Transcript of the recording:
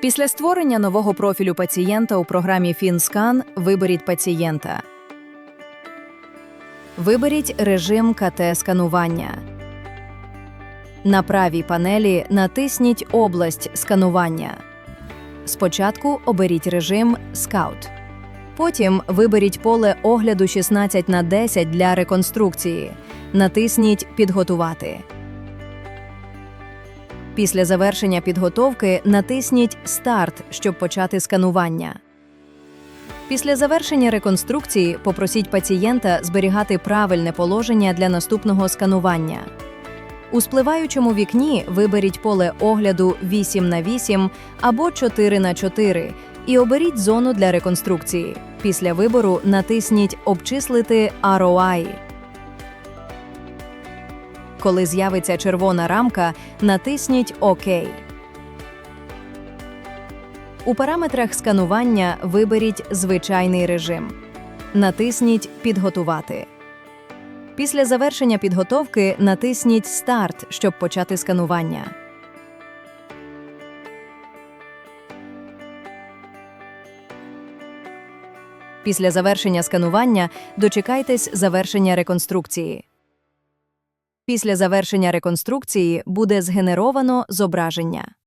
Після створення нового профілю пацієнта у програмі FinScan виберіть пацієнта. Виберіть режим КТ-сканування. На правій панелі натисніть область сканування. Спочатку оберіть режим Scout. Потім виберіть поле огляду 16 на 10 для реконструкції. Натисніть Підготувати. Після завершення підготовки натисніть Старт, щоб почати сканування. Після завершення реконструкції попросіть пацієнта зберігати правильне положення для наступного сканування. У спливаючому вікні виберіть поле огляду 8 на 8 або 4 на 4 і оберіть зону для реконструкції. Після вибору натисніть Обчислити ROI. Коли з'явиться червона рамка, натисніть ОК. У параметрах сканування виберіть звичайний режим. Натисніть Підготувати. Після завершення підготовки натисніть Старт, щоб почати сканування. Після завершення сканування дочекайтесь завершення реконструкції. Після завершення реконструкції буде згенеровано зображення.